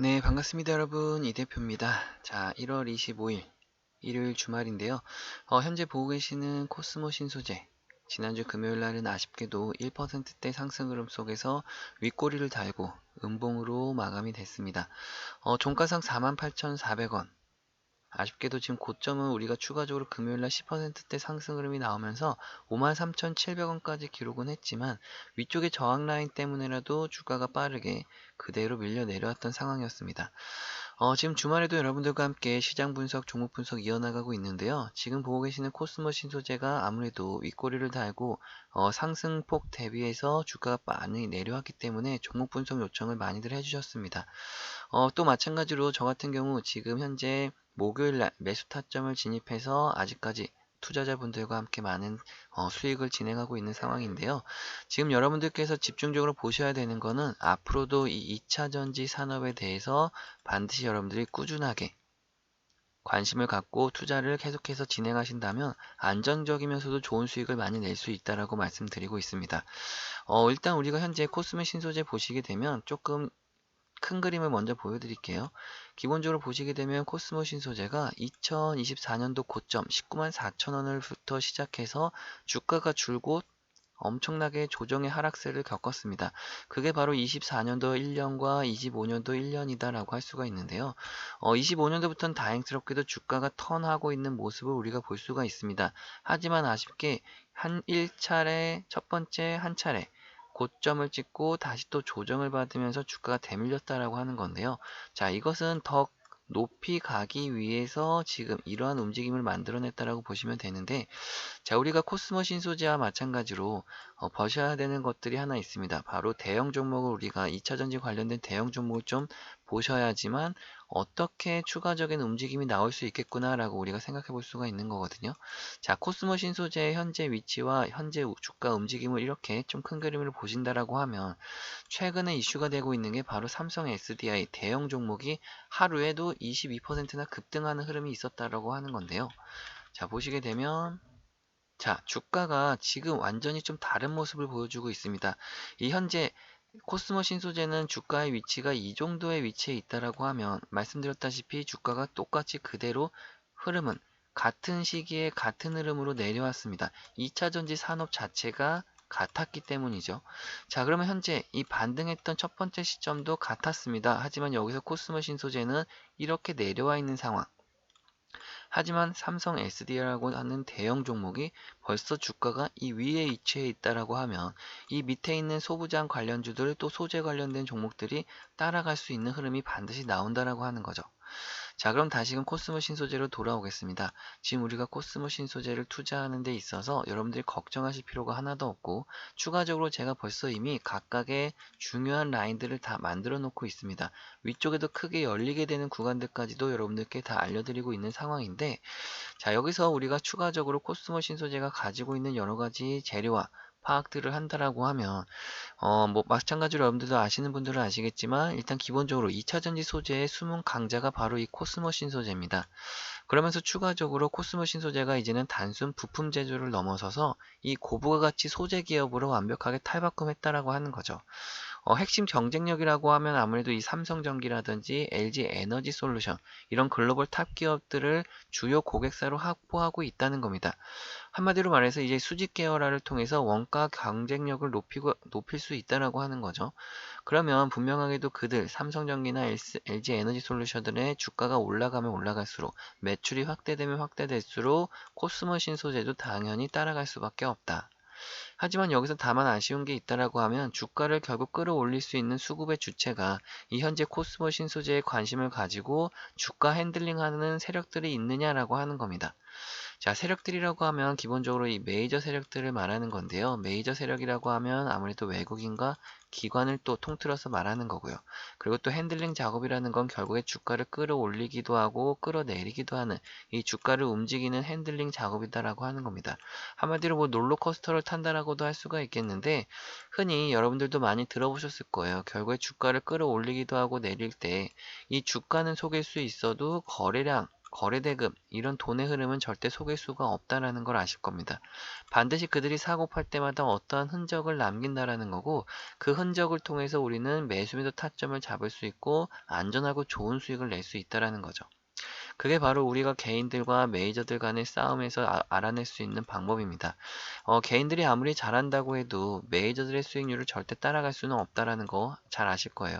네, 반갑습니다, 여러분. 이 대표입니다. 자, 1월 25일 일요일 주말인데요. 어, 현재 보고 계시는 코스모 신소재. 지난주 금요일 날은 아쉽게도 1%대 상승 흐름 속에서 윗꼬리를 달고 음봉으로 마감이 됐습니다. 어, 종가상 48,400원. 아쉽게도 지금 고점은 우리가 추가적으로 금요일날 10%대 상승 흐름이 나오면서 53,700원까지 기록은 했지만 위쪽의 저항 라인 때문에라도 주가가 빠르게 그대로 밀려 내려왔던 상황이었습니다. 어, 지금 주말에도 여러분들과 함께 시장 분석, 종목 분석 이어나가고 있는데요. 지금 보고 계시는 코스모 신소재가 아무래도 윗꼬리를 달고 어, 상승폭 대비해서 주가가 많이 내려왔기 때문에 종목 분석 요청을 많이들 해주셨습니다. 어, 또 마찬가지로 저 같은 경우 지금 현재 목요일 날 매수 타점을 진입해서 아직까지 투자자분들과 함께 많은 어, 수익을 진행하고 있는 상황인데요. 지금 여러분들께서 집중적으로 보셔야 되는 거는 앞으로도 이 2차 전지 산업에 대해서 반드시 여러분들이 꾸준하게 관심을 갖고 투자를 계속해서 진행하신다면 안정적이면서도 좋은 수익을 많이 낼 수 있다라고 말씀드리고 있습니다. 어, 일단 우리가 현재 코스메 신소재 보시게 되면 조금 큰 그림을 먼저 보여드릴게요. 기본적으로 보시게 되면 코스모 신소재가 2024년도 고점 19만 4천원을부터 시작해서 주가가 줄곧 엄청나게 조정의 하락세를 겪었습니다. 그게 바로 24년도 1년과 25년도 1년이다라고 할 수가 있는데요. 어, 25년도부터는 다행스럽게도 주가가 턴하고 있는 모습을 우리가 볼 수가 있습니다. 하지만 아쉽게 한 1차례, 첫 번째 한 차례, 고점을 찍고 다시 또 조정을 받으면서 주가가 대밀렸다라고 하는 건데요. 자, 이것은 더 높이 가기 위해서 지금 이러한 움직임을 만들어냈다라고 보시면 되는데 자 우리가 코스모 신소재와 마찬가지로 어, 버셔야 되는 것들이 하나 있습니다. 바로 대형 종목을 우리가 2차전지 관련된 대형 종목을 좀 보셔야지만 어떻게 추가적인 움직임이 나올 수 있겠구나라고 우리가 생각해 볼 수가 있는 거거든요. 자, 코스모 신소재의 현재 위치와 현재 주가 움직임을 이렇게 좀 큰 그림을 보신다라고 하면 최근에 이슈가 되고 있는 게 바로 삼성 SDI 대형 종목이 하루에도 22%나 급등하는 흐름이 있었다라고 하는 건데요. 자, 보시게 되면 자, 주가가 지금 완전히 좀 다른 모습을 보여주고 있습니다. 이 현재 코스모 신 소재는 주가의 위치가 이 정도의 위치에 있다라고 하면 말씀드렸다시피 주가가 똑같이 그대로 흐름은 같은 시기에 같은 흐름으로 내려왔습니다. 2차전지 산업 자체가 같았기 때문이죠. 자 그러면 현재 이 반등했던 첫 번째 시점도 같았습니다. 하지만 여기서 코스모 신 소재는 이렇게 내려와 있는 상황. 하지만 삼성 SDI라고 하는 대형 종목이 벌써 주가가 이 위에 위치해 있다라고 하면 이 밑에 있는 소부장 관련주들 또 소재 관련된 종목들이 따라갈 수 있는 흐름이 반드시 나온다라고 하는 거죠. 자 그럼 다시금 코스모 신소재로 돌아오겠습니다. 지금 우리가 코스모 신소재를 투자하는 데 있어서 여러분들이 걱정하실 필요가 하나도 없고 추가적으로 제가 벌써 이미 각각의 중요한 라인들을 다 만들어 놓고 있습니다. 위쪽에도 크게 열리게 되는 구간들까지도 여러분들께 다 알려드리고 있는 상황인데 자 여기서 우리가 추가적으로 코스모 신소재가 가지고 있는 여러 가지 재료와 파악들을 한다라고 하면 어 뭐 마찬가지로 여러분들도 아시는 분들은 아시겠지만 일단 기본적으로 2차전지 소재의 숨은 강자가 바로 이 코스모신 소재입니다. 그러면서 추가적으로 코스모신 소재가 이제는 단순 부품 제조를 넘어서서 이 고부가 가치 소재 기업으로 완벽하게 탈바꿈했다라고 하는 거죠. 어, 핵심 경쟁력이라고 하면 아무래도 이 삼성전기라든지 LG 에너지 솔루션 이런 글로벌 탑 기업들을 주요 고객사로 확보하고 있다는 겁니다. 한마디로 말해서 이제 수직 계열화를 통해서 원가 경쟁력을 높이고, 높일 수 있다라고 하는 거죠. 그러면 분명하게도 그들 삼성전기나 LG 에너지 솔루션들의 주가가 올라가면 올라갈수록 매출이 확대되면 확대될수록 코스모 신소재도 당연히 따라갈 수밖에 없다. 하지만 여기서 다만 아쉬운 게 있다라고 하면 주가를 결국 끌어올릴 수 있는 수급의 주체가 이 현재 코스모 신소재에 관심을 가지고 주가 핸들링하는 세력들이 있느냐라고 하는 겁니다. 자, 세력들이라고 하면 기본적으로 이 메이저 세력들을 말하는 건데요. 메이저 세력이라고 하면 아무래도 외국인과 기관을 또 통틀어서 말하는 거고요. 그리고 또 핸들링 작업이라는 건 결국에 주가를 끌어올리기도 하고 끌어내리기도 하는 이 주가를 움직이는 핸들링 작업이다라고 하는 겁니다. 한마디로 뭐 롤러코스터를 탄다라고도 할 수가 있겠는데 흔히 여러분들도 많이 들어보셨을 거예요. 결국에 주가를 끌어올리기도 하고 내릴 때 이 주가는 속일 수 있어도 거래량 거래대금, 이런 돈의 흐름은 절대 속일 수가 없다라는 걸 아실 겁니다. 반드시 그들이 사고 팔 때마다 어떠한 흔적을 남긴다라는 거고 그 흔적을 통해서 우리는 매수매도 타점을 잡을 수 있고 안전하고 좋은 수익을 낼 수 있다라는 거죠. 그게 바로 우리가 개인들과 메이저들 간의 싸움에서 아- 알아낼 수 있는 방법입니다. 어, 개인들이 아무리 잘한다고 해도 메이저들의 수익률을 절대 따라갈 수는 없다라는 거 잘 아실 거예요.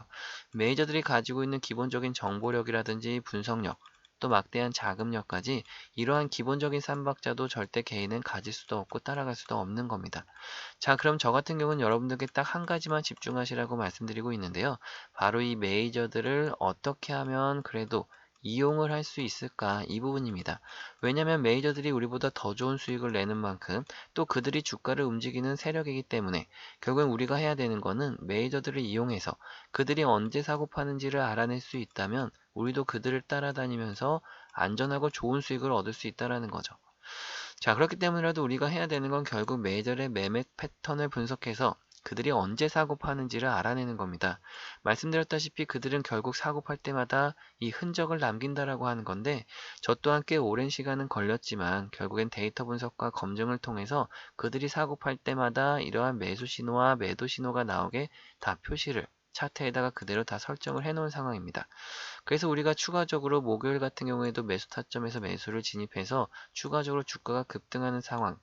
메이저들이 가지고 있는 기본적인 정보력이라든지 분석력, 또 막대한 자금력까지 이러한 기본적인 삼박자도 절대 개인은 가질 수도 없고 따라갈 수도 없는 겁니다. 자, 그럼 저 같은 경우는 여러분들께 딱 한 가지만 집중하시라고 말씀드리고 있는데요. 바로 이 메이저들을 어떻게 하면 그래도 이용을 할 수 있을까 이 부분입니다. 왜냐하면 메이저들이 우리보다 더 좋은 수익을 내는 만큼 또 그들이 주가를 움직이는 세력이기 때문에 결국엔 우리가 해야 되는 거는 메이저들을 이용해서 그들이 언제 사고 파는지를 알아낼 수 있다면 우리도 그들을 따라다니면서 안전하고 좋은 수익을 얻을 수 있다라는 거죠. 자, 그렇기 때문이라도 우리가 해야 되는 건 결국 메이저의 매매 패턴을 분석해서 그들이 언제 사고 파는지를 알아내는 겁니다. 말씀드렸다시피 그들은 결국 사고 팔 때마다 이 흔적을 남긴다라고 하는 건데 저 또한 꽤 오랜 시간은 걸렸지만 결국엔 데이터 분석과 검증을 통해서 그들이 사고 팔 때마다 이러한 매수 신호와 매도 신호가 나오게 다 표시를 차트에다가 그대로 다 설정을 해 놓은 상황입니다. 그래서 우리가 추가적으로 목요일 같은 경우에도 매수 타점에서 매수를 진입해서 추가적으로 주가가 급등하는 상황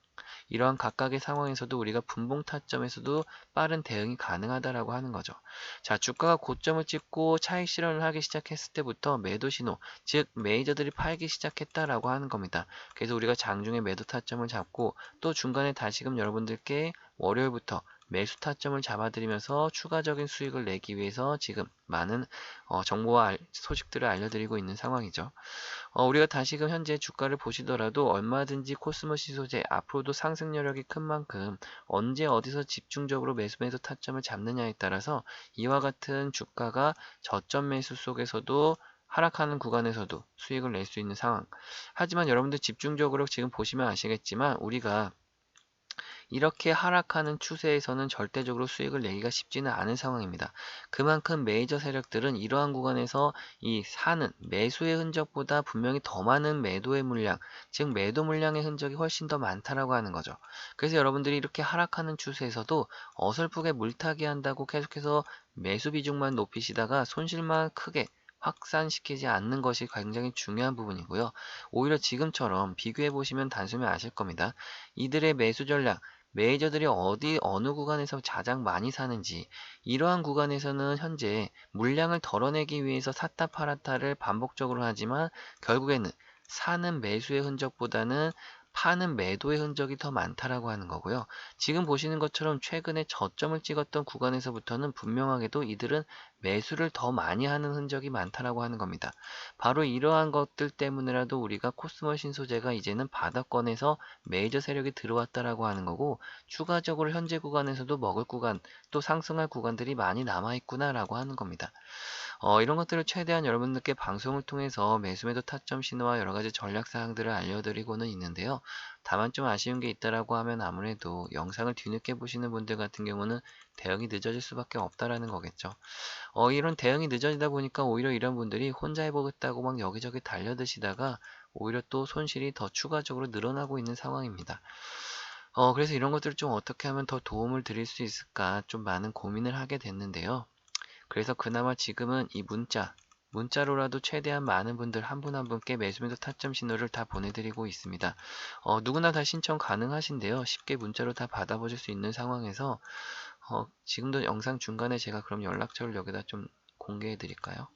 이러한 각각의 상황에서도 우리가 분봉 타점에서도 빠른 대응이 가능하다라고 하는 거죠. 자, 주가가 고점을 찍고 차익 실현을 하기 시작했을 때부터 매도 신호, 즉 메이저들이 팔기 시작했다라고 하는 겁니다. 그래서 우리가 장중에 매도 타점을 잡고 또 중간에 다시금 여러분들께 월요일부터 매수 타점을 잡아드리면서 추가적인 수익을 내기 위해서 지금 많은 어, 정보와 알- 소식들을 알려드리고 있는 상황이죠. 어, 우리가 다시금 현재 주가를 보시더라도 얼마든지 코스모시 소재 앞으로도 상승 여력이 큰 만큼 언제 어디서 집중적으로 매수 매수 타점을 잡느냐에 따라서 이와 같은 주가가 저점 매수 속에서도 하락하는 구간에서도 수익을 낼 수 있는 상황. 하지만 여러분들 집중적으로 지금 보시면 아시겠지만 우리가 이렇게 하락하는 추세에서는 절대적으로 수익을 내기가 쉽지는 않은 상황입니다. 그만큼 메이저 세력들은 이러한 구간에서 이 사는 매수의 흔적보다 분명히 더 많은 매도의 물량, 즉 매도 물량의 흔적이 훨씬 더 많다라고 하는 거죠. 그래서 여러분들이 이렇게 하락하는 추세에서도 어설프게 물타기 한다고 계속해서 매수 비중만 높이시다가 손실만 크게 확산시키지 않는 것이 굉장히 중요한 부분이고요. 오히려 지금처럼 비교해 보시면 단숨에 아실 겁니다. 이들의 매수 전략, 메이저들이 어디 어느 구간에서 가장 많이 사는지 이러한 구간에서는 현재 물량을 덜어내기 위해서 샀다 팔았다를 반복적으로 하지만 결국에는 사는 매수의 흔적보다는 파는 매도의 흔적이 더 많다라고 하는 거고요. 지금 보시는 것처럼 최근에 저점을 찍었던 구간에서부터는 분명하게도 이들은 매수를 더 많이 하는 흔적이 많다라고 하는 겁니다. 바로 이러한 것들 때문에라도 우리가 코스모 신소재가 이제는 바닥권에서 메이저 세력이 들어왔다라고 하는 거고 추가적으로 현재 구간에서도 먹을 구간 또 상승할 구간들이 많이 남아있구나라고 하는 겁니다. 어, 이런 것들을 최대한 여러분들께 방송을 통해서 매수매도 타점 신호와 여러 가지 전략 사항들을 알려드리고는 있는데요. 다만 좀 아쉬운 게 있다라고 하면 아무래도 영상을 뒤늦게 보시는 분들 같은 경우는 대응이 늦어질 수밖에 없다라는 거겠죠. 어, 이런 대응이 늦어지다 보니까 오히려 이런 분들이 혼자 해보겠다고 막 여기저기 달려드시다가 오히려 또 손실이 더 추가적으로 늘어나고 있는 상황입니다. 어, 그래서 이런 것들을 좀 어떻게 하면 더 도움을 드릴 수 있을까 좀 많은 고민을 하게 됐는데요. 그래서 그나마 지금은 이 문자, 문자로라도 최대한 많은 분들 한 분 한 분께 매수매도 타점 신호를 다 보내드리고 있습니다. 어, 누구나 다 신청 가능하신데요. 쉽게 문자로 다 받아보실 수 있는 상황에서 어, 지금도 영상 중간에 제가 그럼 연락처를 여기다 좀 공개해 드릴까요?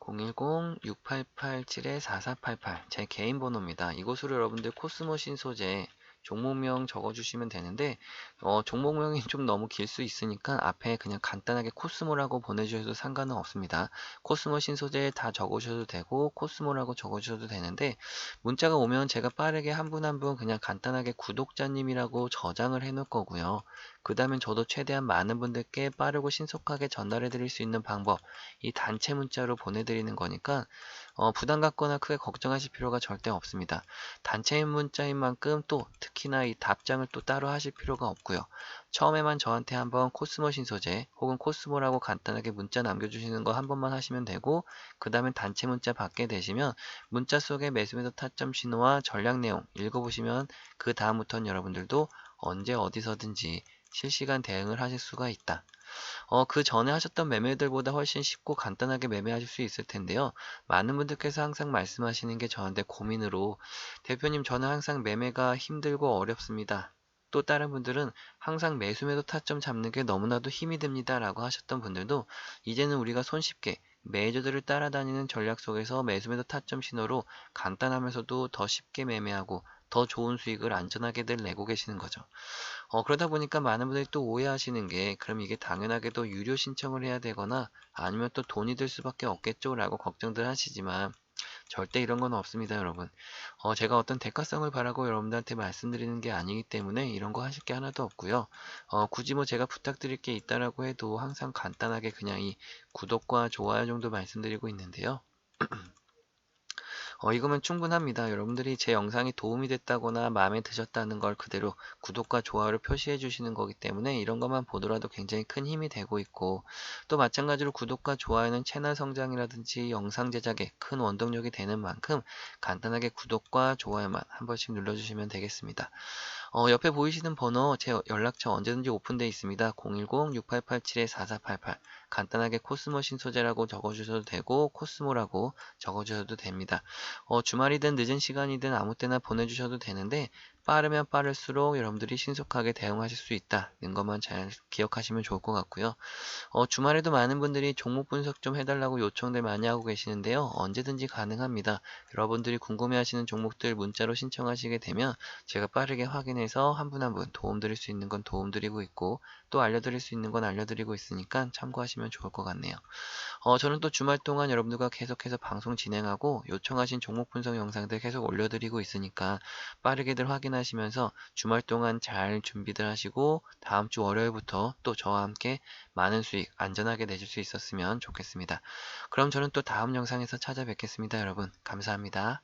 010-6887-4488 제 개인 번호입니다. 이곳으로 여러분들 코스모 신 소재 종목명 적어주시면 되는데 어, 종목명이 좀 너무 길 수 있으니까 앞에 그냥 간단하게 코스모라고 보내주셔도 상관은 없습니다. 코스모 신소재 다 적으셔도 되고 코스모라고 적어주셔도 되는데 문자가 오면 제가 빠르게 한 분 한 분 그냥 간단하게 구독자님이라고 저장을 해 놓을 거고요. 그 다음엔 저도 최대한 많은 분들께 빠르고 신속하게 전달해 드릴 수 있는 방법 이 단체 문자로 보내드리는 거니까 어, 부담 갖거나 크게 걱정하실 필요가 절대 없습니다. 단체 문자인 만큼 또 특히나 이 답장을 또 따로 하실 필요가 없고요. 처음에만 저한테 한번 코스모 신소재 혹은 코스모라고 간단하게 문자 남겨주시는 거 한 번만 하시면 되고 그 다음엔 단체 문자 받게 되시면 문자 속에 매수매도 타점 신호와 전략 내용 읽어보시면 그 다음부터는 여러분들도 언제 어디서든지 실시간 대응을 하실 수가 있다. 어, 그 전에 하셨던 매매들보다 훨씬 쉽고 간단하게 매매하실 수 있을 텐데요. 많은 분들께서 항상 말씀하시는 게 저한테 고민으로 대표님 저는 항상 매매가 힘들고 어렵습니다. 또 다른 분들은 항상 매수매도 타점 잡는 게 너무나도 힘이 듭니다 라고 하셨던 분들도 이제는 우리가 손쉽게 매저들을 따라다니는 전략 속에서 매수매도 타점 신호로 간단하면서도 더 쉽게 매매하고 더 좋은 수익을 안전하게들 내고 계시는 거죠. 어, 그러다 보니까 많은 분들이 또 오해하시는 게 그럼 이게 당연하게도 유료 신청을 해야 되거나 아니면 또 돈이 들 수밖에 없겠죠? 라고 걱정들 하시지만 절대 이런 건 없습니다 여러분. 어, 제가 어떤 대가성을 바라고 여러분들한테 말씀드리는 게 아니기 때문에 이런 거 하실 게 하나도 없고요. 어, 굳이 뭐 제가 부탁드릴 게 있다라고 해도 항상 간단하게 그냥 이 구독과 좋아요 정도 말씀드리고 있는데요 어, 이거면 충분합니다. 여러분들이 제 영상이 도움이 됐다거나 마음에 드셨다는 걸 그대로 구독과 좋아요를 표시해 주시는 거기 때문에 이런 것만 보더라도 굉장히 큰 힘이 되고 있고 또 마찬가지로 구독과 좋아요는 채널 성장이라든지 영상 제작에 큰 원동력이 되는 만큼 간단하게 구독과 좋아요만 한 번씩 눌러주시면 되겠습니다. 어, 옆에 보이시는 번호 제 연락처 언제든지 오픈되어 있습니다. 010-6887-4488 간단하게 코스모 신 소재라고 적어주셔도 되고 코스모라고 적어주셔도 됩니다. 어, 주말이든 늦은 시간이든 아무 때나 보내주셔도 되는데 빠르면 빠를수록 여러분들이 신속하게 대응하실 수 있다는 것만 잘 기억하시면 좋을 것 같고요. 어, 주말에도 많은 분들이 종목 분석 좀 해달라고 요청들 많이 하고 계시는데요. 언제든지 가능합니다. 여러분들이 궁금해하시는 종목들 문자로 신청하시게 되면 제가 빠르게 확인해서 한 분 한 분 도움드릴 수 있는 건 도움드리고 있고 또 알려드릴 수 있는 건 알려드리고 있으니까 참고하시면 좋을 것 같네요. 어, 저는 또 주말 동안 여러분들과 계속해서 방송 진행하고 요청하신 종목 분석 영상들 계속 올려드리고 있으니까 빠르게들 확인하시면서 주말 동안 잘 준비들 하시고 다음 주 월요일부터 또 저와 함께 많은 수익 안전하게 내실 수 있었으면 좋겠습니다. 그럼 저는 또 다음 영상에서 찾아뵙겠습니다. 여러분 감사합니다.